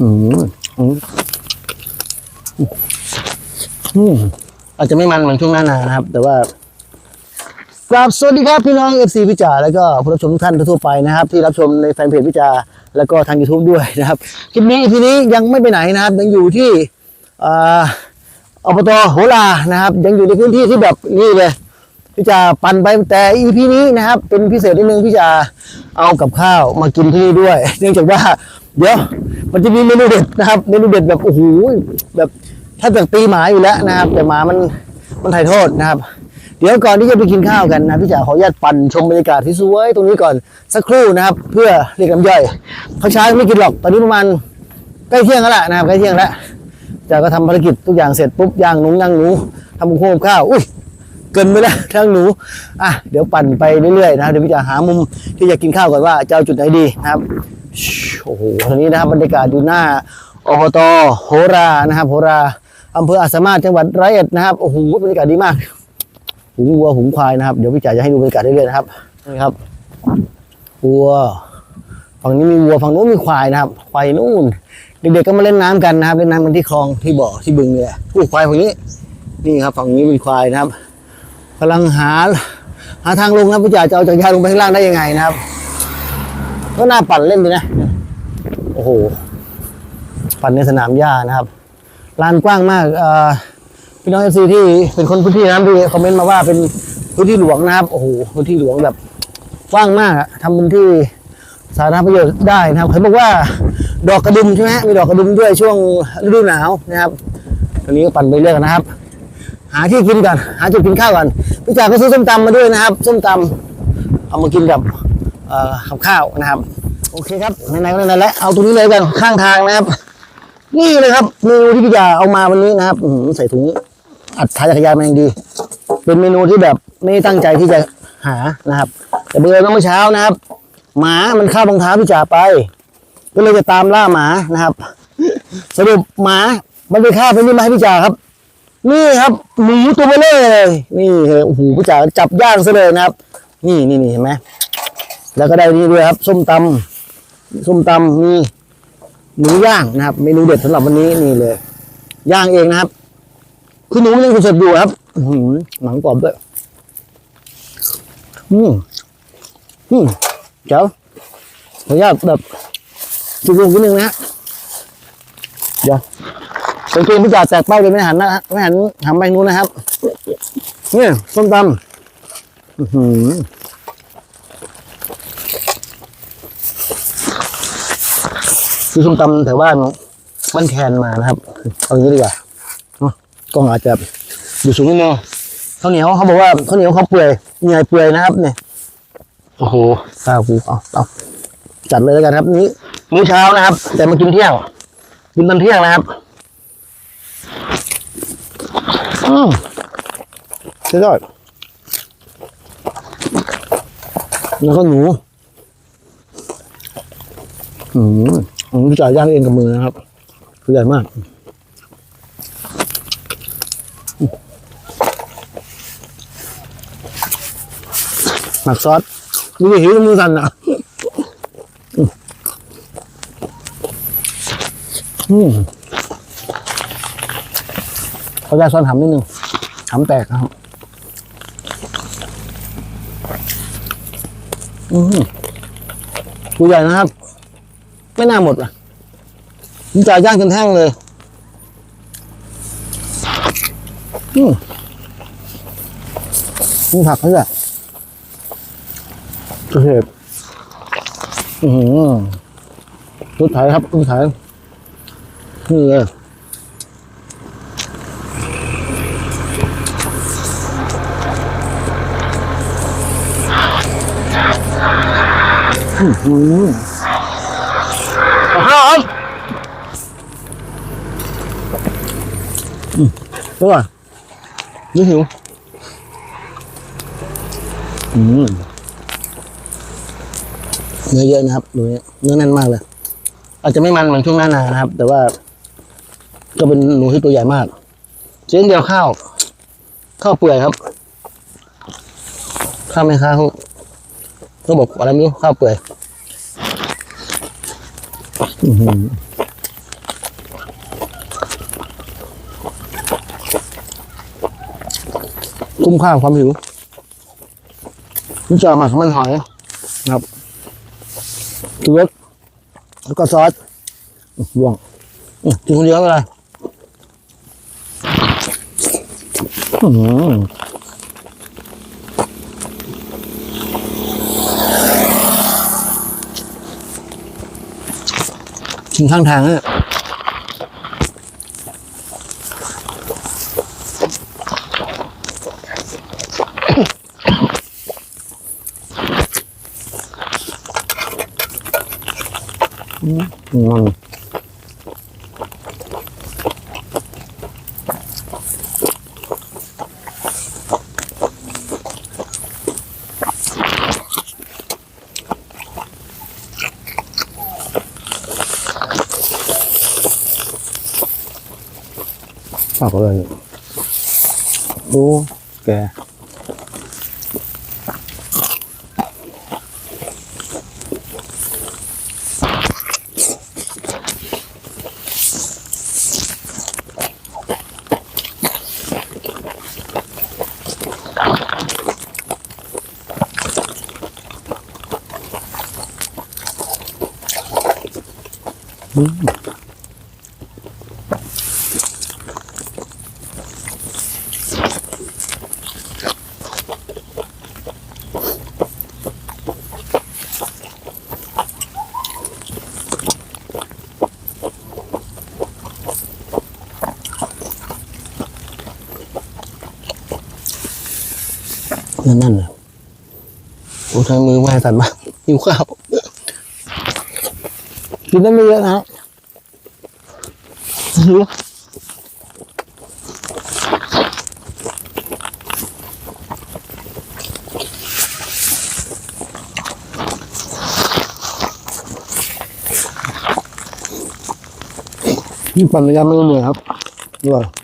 อืมอืมอืมอาจจะไม่มันเหมือนช่วงหน้าหนานะครับ แต่ว่ากราบสวัสดีครับพี่น้อง FC พิจาแล้วก็ผู้รับชมทุกท่านทั่วไปนะครับ ที่รับชมในแฟนเพจพิจาแล้วก็ทาง YouTube ด้วยนะครับคลิปนี้ทีนี้ยังไม่ไปไหนนะครับ ยังอยู่ที่ออบตโหรานะครับ ยังอยู่ในพื้นที่ที่แบบนี่เลยพี่จะปั่นไปแต่ EP นี้นะครับ เป็นพิเศษนิดนึงพี่จะเอากับข้าวมากินที่นี่ด้วย เนื่องจากว่า เดี๋ยวมันจะมีเมนูเด็ดนะครับ เมนูเด็ดแบบโอ้โหแบบถ้าจากตีหมาอยู่แล้วนะครับ แต่หมามันมันถ่ายโทษนะครับ เดี๋ยวก่อนที่จะไปกินข้าวกันนะพี่จ๋าขออนุญาตปั่นชมบรรยากาศที่สวยตรงนี้ก่อนสักครู่นะครับ เพื่อเรียกน้ำย่อยเขาวเช้าไม่กินหรอกตอนนี้ประมาณใกล้เที่ยงแล้วละนะครับใกล้เที่ยงแล้วจ๋าก็ทำภารกิจทุกอย่างเสร็จปุ๊บย่างหนุงย่างหนูทำกับข้าวอุ้ยเกินไปแล้วทั้งหนูอะเดี๋ยวปั่นไปเรื่อยๆนะเดี๋ยวพี่จ๋าหามุมที่จะกินข้าวก่อนว่าจะเอาจุดไหนดีนะครับ โอ้โหตอนนี้นะครับบรรยากาศอยู่หน้าอบตโหรานะครับโหราอำเภออาสามารถจังหวัดร้อยเอ็ดนะครับโอ้โหบรรยากาศดีมากหุงวัวหุงควายนะครับเดี๋ยวพี่จ๋าจะให้ดูบรรยากาศเรื่อยๆนะครับนี่ครับวัวฝั่งนี้มีวัวฝั่งนู้นมีควายนะครับควายนู่นเด็กๆก็มาเล่นน้ำกันนะครับเล่นน้ำกันที่คลองที่บ่อที่บึงเนี่ยผู้ควายฝั่งนี้ นี่ครับ ฝั่งนี้มีควายนะครับกำลังหาหาทางลงนะพี่จ๋าจะเอาจักรยานลงไปข้างล่างได้ยังไงนะครับ ก็น่าปั่นเล่นดีนะ โอ้โห ปั่นในสนามหญ้านะครับลานกว้างมากพี่น้องเอฟซีที่เป็นคนพื้นที่นะครับที่คอมเมนต์มาว่าเป็นพื้นที่หลวงนะครับโอ้โหพื้นที่หลวงแบบกว้างมากทำเป็นที่สาธารณประโยชน์ได้นะครับเขาบอกว่าดอกกระดุมใช่ไหมมีดอกกระดุมด้วยช่วงฤดูหนาวนะครับตอนนี้ก็ปั่นไปเรื่อยกันนะครับ หาที่กินก่อนหาจุดกินข้าวก่อนพี่จ่าก็ซื้อส้มตำมาด้วยนะครับ ส้มตำเอามากินกับ กับข้าวนะครับ โอเคครับไหนๆก็ไหนๆแล้วเอาตรงนี้เลยกันข้างทางนะครับ นี่เลยครับเมนูที่พี่ยาเอามาวันนี้นะครับหือใส่ถุงอัดท้ายจักรยานมาอย่างดี เป็นเมนูที่แบบไม่ตั้งใจที่จะหานะครับ แต่เบื่อเมื่อเช้านะครับ หมามันข้ามรองเท้าพี่จ่าไปก็เลยจะตามล่าหมานะครับ สรุปหมามันไปฆ่าเป็นนี่มาให้พี่จ่าครับ นี่ครับหมูตัวเบลเลย นี่เลยโอ้โหพี่จ่าจับย่างซะเลยนะครับ นี่นี่นี่เห็นไหม แล้วก็ได้นี่ด้วยครับ ส้มตำส้มตำมีหมูย่างนะครับเมนูเด็ดสำหรับวันนี้นี่เลย ย่างเองนะครับ คือหนูยังสดๆอยู่ครับหือหนังกรอบด้วยอืมอืมเจ้าขออนุญาตแบบจุกลงนิดนึงนะฮะเดี๋ยวเป็นเกมพิจารแตกเป้าเลยไม่หันนะไม่หันหันไปนู้นนะครับนี่ส้มตำอื้อหือ ซื้อส้มตำแถวบ้านบ้านแคนมานะครับ เอาอย่างนี้ดีกว่าเนอะกล้องอาจจะอยู่สูงนิดนึงข้าวเหนียวเขาบอกว่าข้าวเหนียวเขาเปื่อยเหนื่อยเปื่อยนะครับเนี่ยโอ้โหข้าวกูเอาเอาจัดเลยแล้วกันครับนี้มื้อเช้านะครับ แต่มากินเที่ยงกินตอนเที่ยงนะครับอืมใช่ยอดแล้วก็หนู อืมจ่ายย่างเองกับมือนะครับคือใหญ่มากหมักซอสนี่หิวมือสั่นอะอืมเขาจะซ้อนหำนิดนึงหำแตกนะครับ อืมตัวใหญ่นะครับ ไม่น่าหมดอะมันจ่ายย่างจนแห้งเลยอืมมีผักเขาด้วยกระเทียมอือหือรถไถครับรถไถนี่เลยอือหือ ข้าวครับอืม อร่อยนี่หิวอืมเนื้อเยอะนะครับดูนี่เนื้อแน่นมากเลย อาจจะไม่มันเหมือนช่วงหน้าหนานะครับ แต่ว่า ก็เป็นหนูที่ตัวใหญ่มากเช่นเดียวข้าว ข้าวเปื่อยครับ ข้าวไม่ข้าวเขาบอกอะไรไม่รู้ข้าวเปื่อย อื้อหือ คุ้มค่าความหิวนี่จะหมักมันหอยนะครับตัวรสแล้วก็ซอสอื้อร่วงกินคนเดียวก็ได้อื้อหือกินข้างทางเนี่ ยมันปาก เลยโอ้แกนั่นนั่นน่ะโอ้ทางมือไม่ให้สั่นมากหิวข้าว กินน้ำเยอะนะหิวนี่ปั่นระยะไม่เหนื่อยครับอร่อย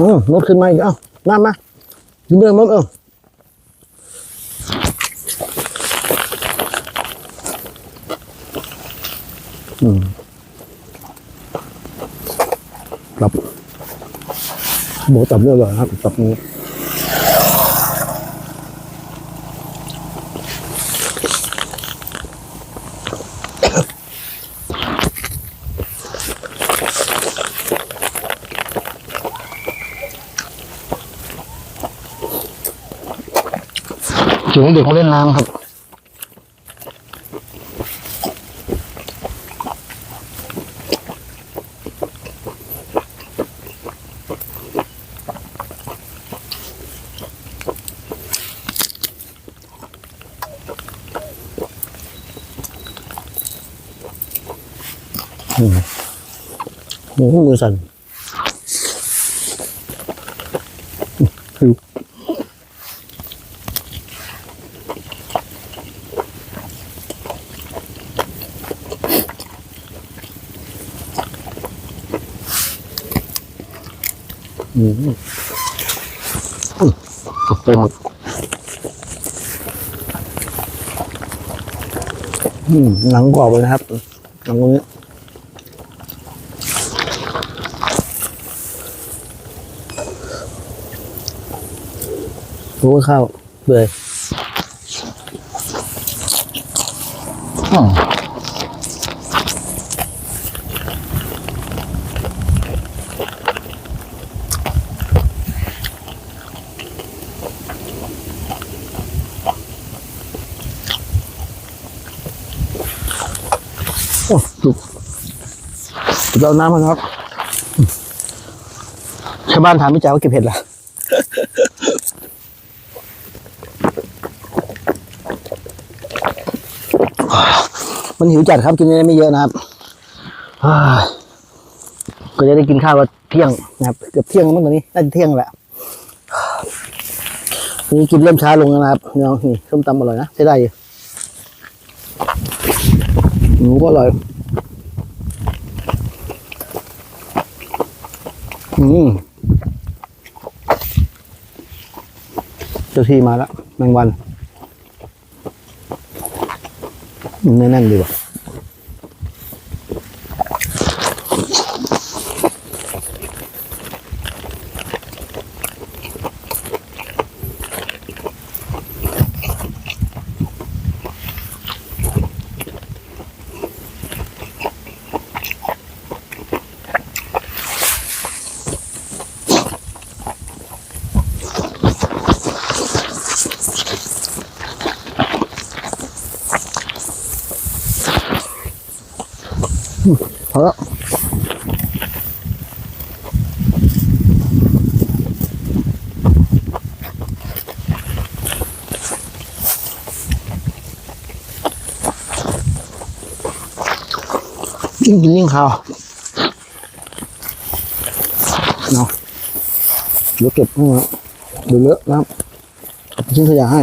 อืมรถขึ้นมาอีกเอ้านั่นมาขึ้นเรื่องรถเอออืมครับหมูตับเนื้อเลยครับตับนี้ ถึงเด็กเขาเล่นน้ำครับอืมโอ้โหมือสั่นหิว อืมอุ๊ยตกใจหมดหนังกรอบเลยนะครับหนังตรงนี้รู้ข้าวเลยอ๋ จุกจะเอาน้ำมาครับชาวบ้านถามพี่จ๋าว่าเก็บเห็ดเหรอมันหิวจัดครับกินได้ไม่เยอะนะครับก็จะได้กินข้าวเที่ยงนะครับเกือบเที่ยงแล้วมั้งตอนนี้น่าจะเที่ยงแหละนนี้กินเริ่มช้าลงแล้วนะครับน้องนี่ส้มตำอร่อยนะใช้ได้อยู่ หนูก็อร่อย อืมเจ้าที่มาแล้วแมงวันไม่นั่งดีกว่า พอแล้วยิ่งกินยิ่งข้าวเนาะเดี๋ยวเก็บให้นะเดี๋ยวเลอะนะครับทิ้งขยะให้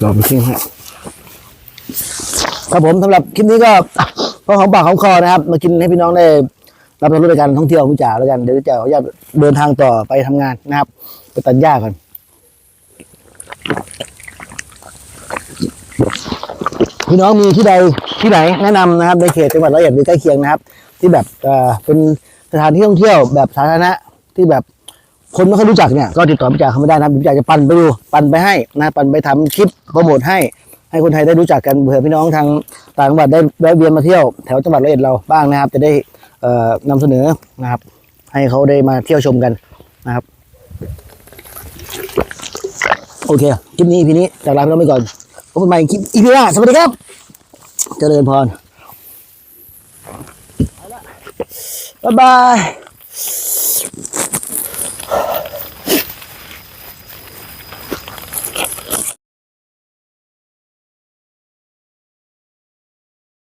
เราไปทิ้งให้ครับผมสำหรับคลิปนี้ก็พอของปากของคอนะครับ มากินให้พี่น้องได้รับรู้ในการท่องเที่ยวพี่จ๋าแล้วกันเดี๋ยวพี่จ๋าขออนุญาตเดินทางต่อไปทำงานนะครับ ไปตัดหญ้าก่อนพี่น้องมีที่ใดที่ไหนแนะนำนะครับ ในเขตจังหวัดร้อยเอ็ดหรือใกล้เคียงนะครับ ที่แบบเป็นสถานที่ท่องเที่ยวแบบสาธารณะที่แบบ คนไม่ค่อยรู้จักเนี่ยก็ติดต่อพี่จ่าเขาไม่ได้นะพี่จ่าจะปั่นไปดูปั่นไปให้นะปั่นไปทำคลิปโปรโมทให้ให้คนไทยได้รู้จักกันเผื่อพี่น้องทางต่างจังหวัดได้แวะเวียนมาเที่ยวแถวจังหวัดร้อยเอ็ดเราบ้างนะครับ จะได้เอ่อนำเสนอนะครับ ให้เขาได้มาเที่ยวชมกันนะครับ โอเคคลิปนี้พีนี้จากลาพี่น้องไปก่อนพบกันใหม่คลิปอีพีหน้าสวัสดีครับ เจริญพรบ๊ายบาย